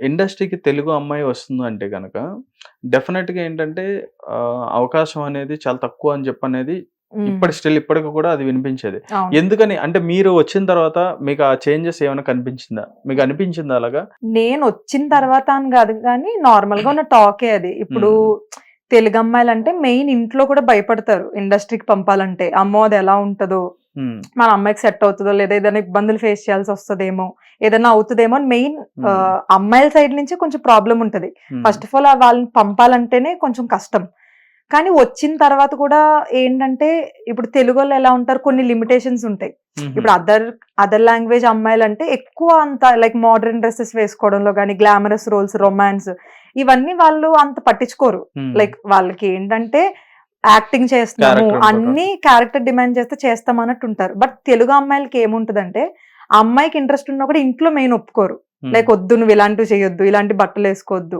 ఇండస్ట్రీకి తెలుగు అమ్మాయి వస్తుంది అంటే కనుక డెఫినెట్గా ఏంటంటే అవకాశం అనేది చాలా తక్కువ అని చెప్పి అనేది ఇప్పటి స్టిల్ ఇప్పటికి కూడా అది వినిపించేది. ఎందుకని? అంటే మీరు వచ్చిన తర్వాత మీకు ఆ చేంజెస్ ఏమైనా కనిపించిందా? మీకు అనిపించిందా అలాగా? నేను వచ్చిన తర్వాత అని కాదు కానీ నార్మల్గా ఉన్న టాకే అది. ఇప్పుడు తెలుగు అమ్మాయిలు అంటే మెయిన్ ఇంట్లో కూడా భయపడతారు. ఇండస్ట్రీకి పంపాలంటే అమ్మో అది ఎలా ఉంటుందో. మన అమ్మాయికి సెట్ అవుతుందో లేదా ఏదైనా ఇబ్బందులు ఫేస్ చేయాల్సి వస్తుందేమో ఏదైనా అవుతుందేమో అని మెయిన్ ఉమ్, అమ్మాయిల సైడ్ నుంచి కొంచెం ప్రాబ్లం ఉంటది. ఫస్ట్ ఆఫ్ ఆల్ వాళ్ళని పంపాలంటేనే కొంచెం కష్టం. కానీ వచ్చిన తర్వాత కూడా ఏంటంటే ఇప్పుడు తెలుగు వాళ్ళు ఎలా ఉంటారు? కొన్ని లిమిటేషన్స్ ఉంటాయి. ఉమ్, ఇప్పుడు అదర్ అదర్ లాంగ్వేజ్ అమ్మాయిలు అంటే ఎక్కువ అంత లైక్ మోడర్న్ డ్రెస్సెస్ వేసుకోవడంలో కానీ గ్లామరస్ రోల్స్ రొమాన్స్ ఇవన్నీ వాళ్ళు అంత పట్టించుకోరు. లైక్ వాళ్ళకి ఏంటంటే యాక్టింగ్ చేస్తున్నాము. అన్ని క్యారెక్టర్ డిమాండ్ చేస్తే చేస్తాం అన్నట్టు ఉంటారు. బట్ తెలుగు అమ్మాయిలకి ఏముంటదంటే ఆ అమ్మాయికి ఇంట్రెస్ట్ ఉన్నా కూడా ఇంట్లో మెయిన్ ఒప్పుకోరు. లైక్ వద్దు నువ్వు ఇలాంటివి చేయొద్దు ఇలాంటి బట్టలు వేసుకోవద్దు.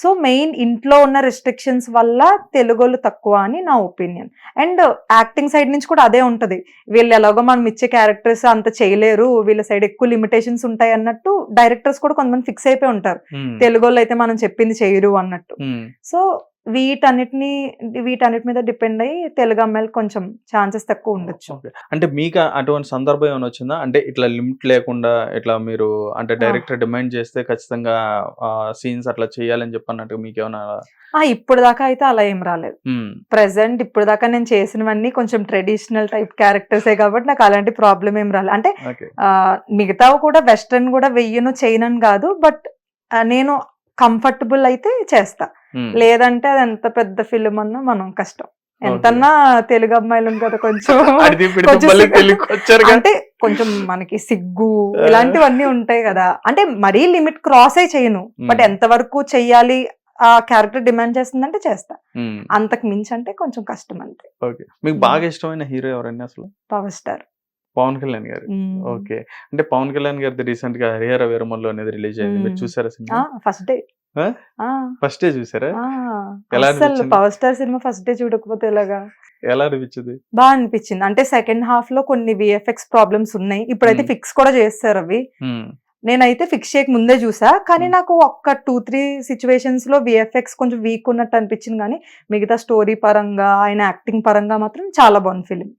సో మెయిన్ ఇంట్లో ఉన్న రెస్ట్రిక్షన్స్ వల్ల తెలుగులు తక్కువ అని నా ఒపీనియన్ అండ్ యాక్టింగ్ సైడ్ నుంచి కూడా అదే ఉంటది. వీళ్ళు ఎలాగో మనం ఇచ్చే క్యారెక్టర్స్ అంత చేయలేరు వీళ్ళ సైడ్ ఎక్కువ లిమిటేషన్స్ ఉంటాయి అన్నట్టు డైరెక్టర్స్ కూడా కొంతమంది ఫిక్స్ అయిపోయి ఉంటారు. ఉమ్, తెలుగు వాళ్ళు అయితే మనం చెప్పింది చేయరు అన్నట్టు. సో వీటన్నిటిని వీటన్నిటి మీద డిపెండ్ అయ్యి తెలుగు అమ్మాయిలకు కొంచెం ఛాన్సెస్ తక్కువ ఉండొచ్చు. అంటే మీకు అటువంటి సందర్భం ఏమైనా వచ్చిందా? అంటే ఇట్లా లిమిట్ లేకుండా ఇట్లా మీరు అంటే డైరెక్టర్ డిమాండ్ చేస్తే ఖచ్చితంగా సీన్స్ అట్లా చేయాలని చెప్పి అన్నట్టు మీకు ఏమైనా ఆ ఇప్పుడు దాకా అయితే అలా ఏం రాలేదు. ప్రెసెంట్ ఇప్పుడు దాకా నేను చేసినవన్నీ కొంచెం ట్రెడిషనల్ టైప్ క్యారెక్టర్సే కాబట్టి నాకు అలాంటి ప్రాబ్లం ఏం రాలేదు అంటే మిగతావి కూడా వెస్ట్రన్ కూడా వెయ్యను చేయనని కాదు బట్ నేను కంఫర్టబుల్ అయితే చేస్తా. ఉమ్, లేదంటే అది ఎంత పెద్ద ఫిల్మ్ అన్నా మనం కష్టం. ఎంతన్నా తెలుగు అమ్మాయిలు కదా కొంచెం. అంటే కొంచెం మనకి సిగ్గు ఇలాంటివన్నీ ఉంటాయి కదా. అంటే మరీ లిమిట్ క్రాస్ అయి చేయను బట్ Hmm. ఎంతవరకు చెయ్యాలి ఆ క్యారెక్టర్ డిమాండ్ చేస్తుందంటే చేస్తా. ఉమ్, అంతకు మించి అంటే కొంచెం కష్టం అంతే. ఓకే మీకు బాగా ఇష్టమైన హీరో ఎవరండి అసలు? Power star. పవన్ కళ్యాణ్ గారు. ఓకే అంటే పవన్ కళ్యాణ్ గారిది రీసెంట్గా హరిహర వీరమల్లు అనేది రిలీజ్ అయింది. మీరు. చూసారా cinema? First day? First day చూసారా? ఎలా అసలు? పవర్ స్టార్ సినిమా ఫస్ట్ డే చూడకపోతే ఎలాగా? ఎలా అనిపించింది? బాగా అనిపించింది. అంటే సెకండ్ హాఫ్లో కొన్ని విఎఫ్ఎక్స్ ప్రాబ్లమ్స్ ఉన్నాయి. ఇప్పుడైతే. ఫిక్స్ కూడా చేస్తారు అవి. నేనైతే ఫిక్స్ చేయక ముందే చూసా. కానీ. నాకు ఒక్క టూ త్రీ సిచ్యువేషన్స్లో విఎఫ్ఎక్స్ కొంచెం వీక్ ఉన్నట్టు అనిపించింది. కానీ మిగతా స్టోరీ పరంగా ఆయన యాక్టింగ్ పరంగా మాత్రం చాలా బాగుంది ఫిలిం.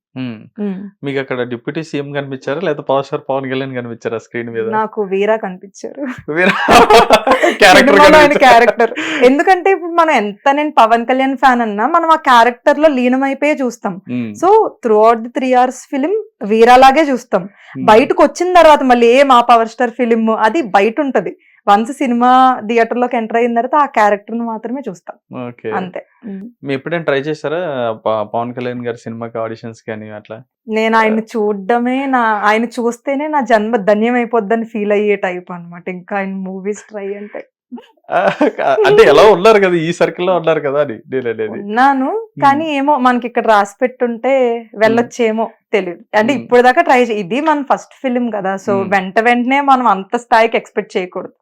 మీకు అక్కడ డిప్యూటీ సీఎం కనిపించారా? లేదా పవర్ స్టార్ పవన్ కళ్యాణ్ కనిపించారా స్క్రీన్ మీద? నాకు వీరా కనిపించారు. క్యారెక్టర్ ఎందుకంటే ఇప్పుడు మనం ఎంత నేను పవన్ కళ్యాణ్ ఫ్యాన్ అన్నా మనం ఆ క్యారెక్టర్లో లీనమైపోయే చూస్తాం. So throughout the three hours film వీరాలాగే చూస్తాం. బయటకు వచ్చిన తర్వాత మళ్ళీ ఏ మా పవర్ స్టార్ ఫిలిం అది బయట ఉంటది వన్స్ సినిమా థియేటర్లోకి ఎంటర్ అయిన తర్వాత ఆ క్యారెక్టర్ను మాత్రమే చూస్తాం. ఓకే. అంతే. మీరు ఎప్పుడైనా ట్రై చేశారా? ప- పవన్ కళ్యాణ్ గారి సినిమాకి ఆడిషన్స్ కానీ అట్లా? నేను ఆయన చూడడమే నా ఆయన చూస్తేనే నా జన్మ ధన్యం అయిపోద్దని ఫీల్ అయ్యే టైప్ అన్నమాట. ఇంకా ఆయన మూవీస్ ట్రై అంటే. అంటే ఎలా ఉన్నారు కదా? ఈ సర్కిల్లో ఉన్నారు కదా? అని నేను ఉన్నాను కానీ ఏమో మనకి ఇక్కడ రాసి పెట్టుంటే వెళ్ళొచ్చేమో తెలియదు అంటే. ఇప్పుడు దాకా ట్రై ఇది మన ఫస్ట్ ఫిలిం కదా. సో. వెంట వెంటనే మనం అంత స్థాయికి ఎక్స్పెక్ట్ చేయకూడదు.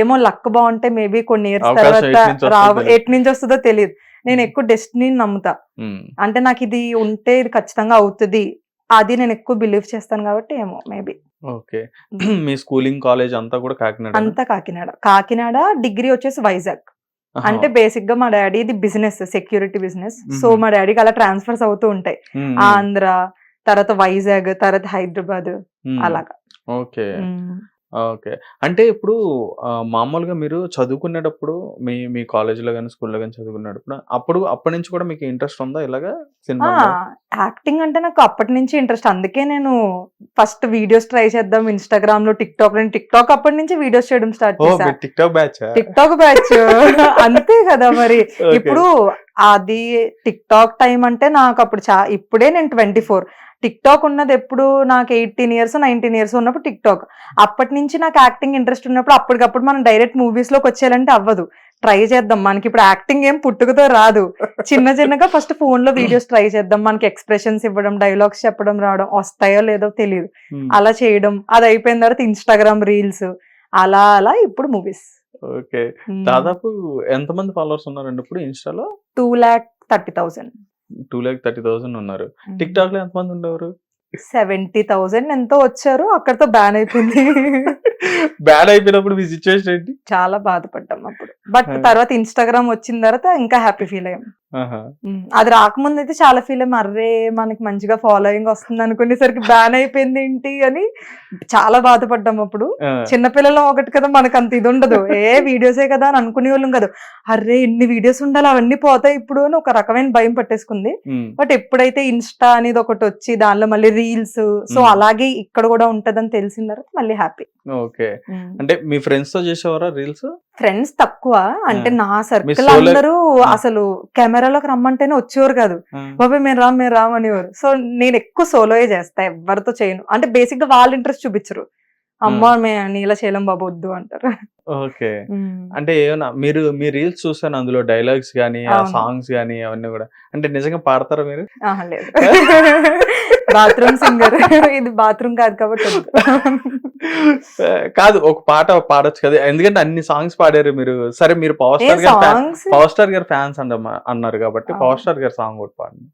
ఏమో లక్ బాగుంటే మేబీ కొన్ని ఇయర్స్ తర్వాత రావు తెలియదు. ఎటు నుంచి వస్తుందో తెలియదు నేను ఎక్కువ డెస్టినీని నమ్ముతా. అంటే నాకు ఇది ఉంటే ఇది ఖచ్చితంగా అవుతుంది. అది నేను ఎక్కువ బిలీవ్ చేస్తాను కాబట్టి ఏమో మేబీ. ఓకే. మీ స్కూలింగ్ కాలేజ్ అంతా కూడా కాకినాడ అంతా కాకినాడ. కాకినాడ డిగ్రీ వచ్చేసి వైజాగ్. అంటే బేసిక్గా మా డాడీది బిజినెస్ సెక్యూరిటీ బిజినెస్ సో. మా డాడీకి అలా ట్రాన్స్ఫర్స్ అవుతూ ఉంటాయి. ఆంధ్ర తర్వాత వైజాగ్ తర్వాత హైదరాబాద్ అలాగా. ఓకే. ఓకే. అంటే ఇప్పుడు మామూలుగా మీరు చదువుకునేటప్పుడు మీ మీ కాలేజీలో కానీ స్కూల్లో కానీ చదువుకునేటప్పుడు అప్పుడు అప్పటి నుంచి కూడా మీకు ఇంట్రెస్ట్ ఉందా ఇలాగా సినిమా యాక్టింగ్ అంటే నాకు అప్పటి నుంచి ఇంట్రెస్ట్. అందుకే నేను ఫస్ట్ వీడియోస్ ట్రై చేద్దాం ఇన్స్టాగ్రామ్లో టిక్ టాక్ నేను టిక్ టాక్ అప్పటి నుంచి వీడియోస్ చేయడం స్టార్ట్ ఓ చేశా. TikTok batch? TikTok batch. అంతే కదా మరి. ఇప్పుడు అది టిక్ టాక్ టైం అంటే నాకు అప్పుడు చా ఇప్పుడే నేను ట్వంటీ ఫోర్. టిక్ టాక్ ఉన్నది ఎప్పుడు నాకు ఎయిటీన్ ఇయర్స్ నైన్టీన్ ఇయర్స్ ఉన్నప్పుడు టిక్ టాక్ అప్పటి నుంచి నాకు యాక్టింగ్ ఇంట్రెస్ట్ ఉన్నప్పుడు అప్పటికప్పుడు మనం డైరెక్ట్ మూవీస్లోకి వచ్చేయాలంటే అవ్వదు. ట్రై చేద్దాం. మనకి ఇప్పుడు యాక్టింగ్ ఏం పుట్టుకతో రాదు. చిన్న చిన్నగా ఫస్ట్ ఫోన్లో వీడియోస్ ట్రై చేద్దాం. మనకి ఎక్స్ప్రెషన్స్ ఇవ్వడం డైలాగ్స్ చెప్పడం రావడం వస్తాయో లేదో తెలియదు అలా చేయడం. అది అయిపోయిన తర్వాత ఇన్స్టాగ్రామ్ రీల్స్ అలా అలా ఇప్పుడు మూవీస్ ఓకే. దాదాపు ఎంతమంది ఫాలోవర్స్ ఉన్నారండి ఇప్పుడు ఇన్స్టాలో two lakh thirty thousand two lakh thirty thousand ఉన్నారు. టిక్ టాక్లో ఎంతమంది ఉండేవారు? సెవెంటీ థౌసండ్ ఎంతో వచ్చారు అక్కడతో బ్యాన్ అయిపోయింది. బ్యాడ్ అయిపోయినప్పుడు మీ సిచ్యువేషన్ ఏంటి? చాలా బాధపడ్డాం అప్పుడు. బట్. తర్వాత ఇన్స్టాగ్రామ్ వచ్చిన తర్వాత ఇంకా హ్యాపీ ఫీల్ అయ్యాం. అది రాకముందు అయితే చాలా ఫీల్ అయ్యాం అర్రే మనకి మంచిగా ఫాలోయింగ్ వస్తుంది అనుకునేసరికి బ్యాన్ అయిపోయింది ఏంటి అని చాలా బాధపడ్డాం అప్పుడు. చిన్నపిల్లలు ఒకటి కదా మనకు అంత ఇది ఉండదు. ఏ వీడియోసే కదా అని అనుకునే వాళ్ళం కదా. అర్రే ఇన్ని వీడియోస్ ఉండాలి అవన్నీ పోతాయి ఇప్పుడు అని ఒక రకమైన భయం పట్టేసుకుంది. బట్ ఎప్పుడైతే ఇన్స్టా అనేది ఒకటి వచ్చి దానిలో మళ్ళీ రీల్స్ సో. అలాగే ఇక్కడ కూడా ఉంటదని తెలిసిన తర్వాత మళ్ళీ హ్యాపీ ఓకే. అంటే మీ ఫ్రెండ్స్తో చేసేవారా రీల్స్ ఫ్రెండ్స్ తక్కువ. అంటే. నా సర్కిల్ అందరూ. అసలు కెమెరాలోకి రమ్మంటేనే వచ్చేవారు కాదు. బాబాయ్ మేము రామ్ మేము రామ్ అనేవారు. సో నేను ఎక్కువ సోలోయే చేస్తా ఎవరితో చేయను. అంటే బేసిక్గా వాళ్ళు ఇంట్రెస్ట్ చూపించరు. అమ్మ మేము నీలా చేయలేం బాబు వద్దు అంటారు. ఓకే. అంటే ఏమన్నా మీరు మీ రీల్స్ చూసాను అందులో డైలాగ్స్ కానీ ఆ. సాంగ్స్ కానీ అవన్నీ కూడా. అంటే నిజంగా పాడతారా మీరు? లేదు. బాత్రూమ్ సింగర్ ఇది బాత్రూమ్ కాదు కాబట్టి కాదు ఒక పాట పాడొచ్చు కదా. ఎందుకంటే అన్ని సాంగ్స్ పాడారు మీరు. సరే మీరు పవర్ స్టార్ గారు పవర్ స్టార్ గారు ఫ్యాన్స్ అంట అన్నారు కాబట్టి. పవర్ స్టార్ గారు సాంగ్ ఒకటి పాడండి.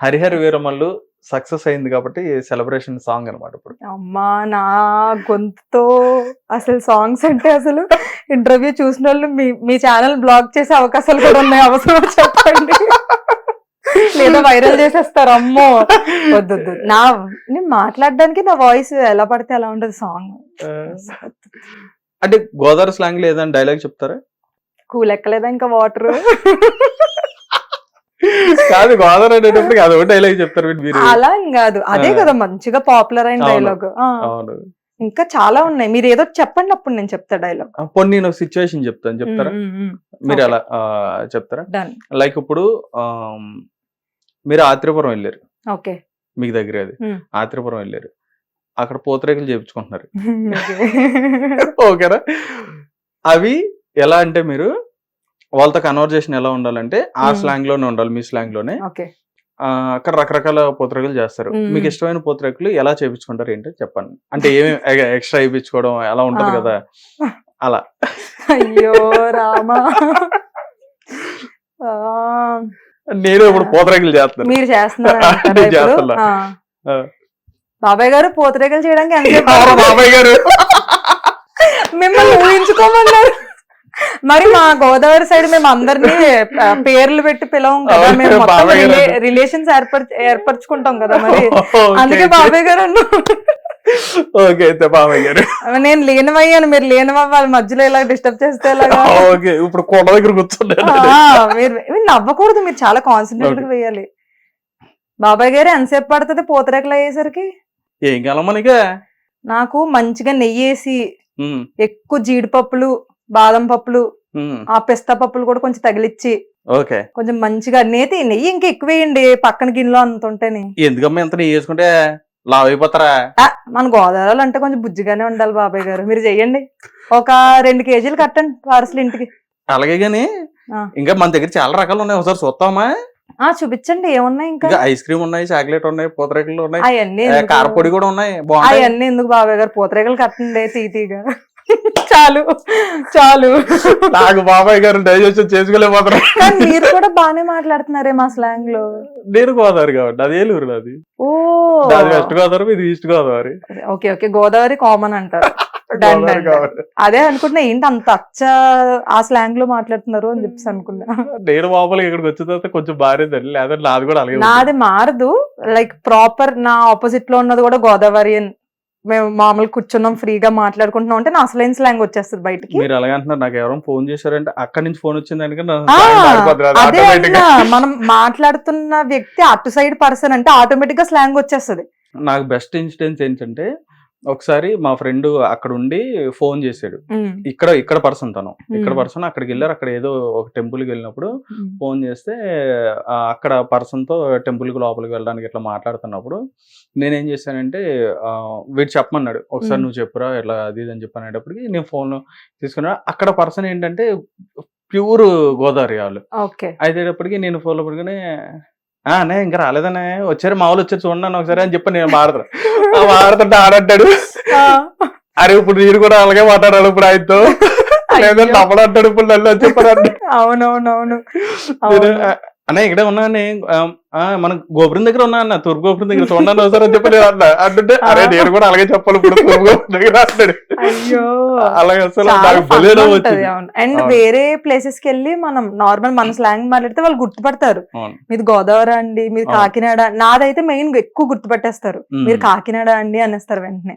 హరిహర వీరమల్లు సక్సెస్ అయింది కాబట్టి సెలబ్రేషన్ సాంగ్ అనమాట ఇప్పుడు. అమ్మా నా గొంతుతో అసలు సాంగ్స్ అంటే అసలు ఇంటర్వ్యూ చూసిన వాళ్ళు మీ మీ ఛానల్ బ్లాక్ చేసే అవకాశాలు కూడా ఉన్నాయి. అవసరం చెప్పండి? లేదా వైరల్ చేసేస్తారు అమ్మో. వద్దు. నా నేను మాట్లాడడానికి నా వాయిస్ ఎలా పడితే అలా ఉండదు సాంగ్. అంటే గోదావరి స్లాంగ్లో ఏదైనా డైలాగ్ చెప్తారా? కూల్ ఎక్కలేదా ఇంకా వాటర్? కాదు గోదావరి అనేటప్పుడు అదో డైలాగ్ చెప్తారు మీరు అలా కాదు. అదే. కదా మంచిగా పాపులర్ అయిన. డైలాగ్. అవును. ఇంకా చాలా ఉన్నాయి. మీరు ఏదో చెప్పండి అప్పుడు నేను చెప్తా డైలాగ్. పోనీ నేను సిచ్యువేషన్ చెప్తాను. చెప్తారా? మీరు. అలా చెప్తారా? లైక్ ఇప్పుడు మీరు ఆత్రిపురం వెళ్ళారు. ఓకే. మీకు దగ్గర అది. ఆత్రిపురం వెళ్ళారు. అక్కడ పూతరేకులు చేయించుకుంటున్నారు ఓకేనా అవి ఎలా అంటే మీరు వాళ్ళతో కన్వర్జేషన్ ఎలా ఉండాలంటే ఆ. స్లాంగ్లోనే ఉండాలి మీ స్లాంగ్లోనే అక్కడ రకరకాల పూతరేకులు చేస్తారు. మీకు ఇష్టమైన పూతరేకులు ఎలా చేయించుకుంటారు ఏంటో చెప్పండి. అంటే ఏమేమి ఎక్స్ట్రా వేయించుకోవడం ఎలా ఉంటది. కదా. అలా. అయ్యో రామా. నేను ఇప్పుడు పూతరేకులు చేస్తాను మీరు చేస్తున్నారు. బాబాయ్ గారు పూతరేకలు చేయడానికి బాబాయ్ గారు? మిమ్మల్ని ఊహించుకోమన్నారు. మరి మా గోదావరి సైడ్ మేము అందరినీ పేర్లు పెట్టి పిలవం కదా. మేము మొత్తం. రిలేషన్స్ ఏర్పరచ ఏర్పరచుకుంటాం కదా మరి. అందుకే. బాబాయ్ గారు అన్నా ఓకే అయితే బాబాయ్ గారు. నేను లేనవయ్యాను మీరు లేనవ్వాలి మధ్యలో ఇలా డిస్టర్బ్ చేస్తే ఓకే ఇప్పుడు కొండ దగ్గర కూర్చున్నాను. మీరు నవ్వకూడదు మీరు చాలా కాన్సన్ట్రేట్. వేయాలి. బాబాయ్ గారు ఎంతసేపు పడుతుంది? పూతరేకలు అయ్యేసరికి? ఏం కాలం మనకి నాకు? మంచిగా నెయ్యి వేసి ఎక్కువ జీడిపప్పులు బాదం పప్పులు ఆ పిస్తా పప్పులు కూడా కొంచెం తగిలిచ్చి ఓకే. కొంచెం మంచిగా నేతి నెయ్యి ఇంకా ఎక్కువ వేయండి పక్కన గిన్నెలో అంత ఉంటేనే. ఎందుకమ్మా ఎంత నెయ్యి వేసుకుంటే? లావ్ అయిపోతారా ఆ, మన గోదావరిలో అంటే కొంచెం బుజ్జిగానే ఉండాలి బాబాయ్ గారు. మీరు చెయ్యండి. ఒక రెండు కేజీలు కట్టండి పార్సల్ ఇంటికి. అలాగే గాని. ఇంకా మన దగ్గర చాలా రకాలు ఉన్నాయి. ఒకసారి చూస్తామా? ఆ చూపించండి. ఏమున్నాయి ఇంకా? ఐస్ క్రీమ్ ఉన్నాయి చాక్లెట్ ఉన్నాయి పూతరేకులు ఉన్నాయి. అవన్నీ? కారపొడి కూడా ఉన్నాయి. అవన్నీ ఎందుకు బాబాయ్ గారు? పూతరేకలు కట్టండి తీతీగా. చాలు చాలు. నాకు బాబాయ్ గారు డైజెషన్ చేసుకోలేకపోతారు మీరు కూడా బానే మాట్లాడుతున్నారే మా స్లాంగ్లో నేను గోదావరి కాబట్టి అది ఏలూరు నాది. ఓ. వెస్ట్ గోదావరి ఇది east Godavari. Okay okay Godavari common అంటారు. అదే అనుకుంటున్నా ఏంటి అంత అచ్చ ఆ స్లాంగ్లో మాట్లాడుతున్నారు అని చెప్పేసి అనుకున్నా. నేను మామూలుగా ఇక్కడికి వచ్చిన తర్వాత కొంచెం మారేదండి లేదా నాది కూడా అలాగే. నాది మారదు లైక్ ప్రాపర్ నా ఆపోజిట్లో ఉన్నది కూడా గోదావరి మేము మామూలు కూర్చున్నాం ఫ్రీగా మాట్లాడుకుంటున్నాం అంటే నా అసలైన స్లాంగ్ వచ్చేస్తుంది బయటికి? మీరు అలాగే అంటున్నారు. నాకు ఎవరైనా ఫోన్ చేశారంటే అక్కడి నుంచి ఫోన్ వచ్చింది మనం మాట్లాడుతున్న వ్యక్తి అటు సైడ్ పర్సన్ అంటే ఆటోమేటిక్గా స్లాంగ్ వచ్చేస్తుంది. నాకు బెస్ట్ ఇన్సిడెన్స్ ఏంటంటే ఒకసారి మా ఫ్రెండ్ అక్కడ ఉండి ఫోన్ చేశాడు. ఇక్కడ ఇక్కడ పర్సన్ తను. ఇక్కడ. పర్సన్ అక్కడికి వెళ్ళారు. అక్కడ ఏదో ఒక టెంపుల్కి వెళ్ళినప్పుడు ఫోన్ చేస్తే అక్కడ పర్సన్తో టెంపుల్కి లోపలికి వెళ్ళడానికి ఇట్లా మాట్లాడుతున్నప్పుడు నేనేం చేశానంటే వీడు చెప్పమన్నాడు. ఒకసారి. నువ్వు చెప్పురా ఇట్లా అది ఇది అని చెప్పి అనేటప్పటికి నేను ఫోన్ తీసుకున్నా. అక్కడ పర్సన్ ఏంటంటే ప్యూర్ గోదావరి వాళ్ళు. ఓకే. అయితేటప్పటికి నేను ఫోన్లో పడుకుని అనే ఇంకా రాలేదనే వచ్చారు మా వాళ్ళు వచ్చారు చూడండి ఒకసారి అని చెప్పి నేను మాడతాను. ఆ మాడుతుంటే ఆడంటాడు. అరే ఇప్పుడు నేను కూడా అలాగే మాట్లాడాలి ఇప్పుడు ఆయనతో. లేదా అయ్యో. నవ్వడంటాడు ఇప్పుడు నన్ను చెప్పాడు అవునవునవును. అన్న ఇక్కడే ఉన్నా అని మన గోపురం దగ్గర ఉన్నా అన్న తూర్పు గోపురం దగ్గర చూడండి ఒకసారి అని చెప్పి నేను అన్న అంటుంటే అరే నేను కూడా అలాగే చెప్పాలి ఇప్పుడు తూర్పు గోపురం దగ్గర అన్నాడు అయ్యో అలాగే అసలు. అండ్. వేరే ప్లేసెస్కి వెళ్ళి మనం నార్మల్ మన స్లాంగ్ మాట్లాడితే వాళ్ళు గుర్తుపడతారు. మీది గోదావరి అండి మీరు. కాకినాడ నాదైతే మెయిన్ ఎక్కువ గుర్తుపట్టేస్తారు. మీరు కాకినాడ అండి అనేస్తారు వెంటనే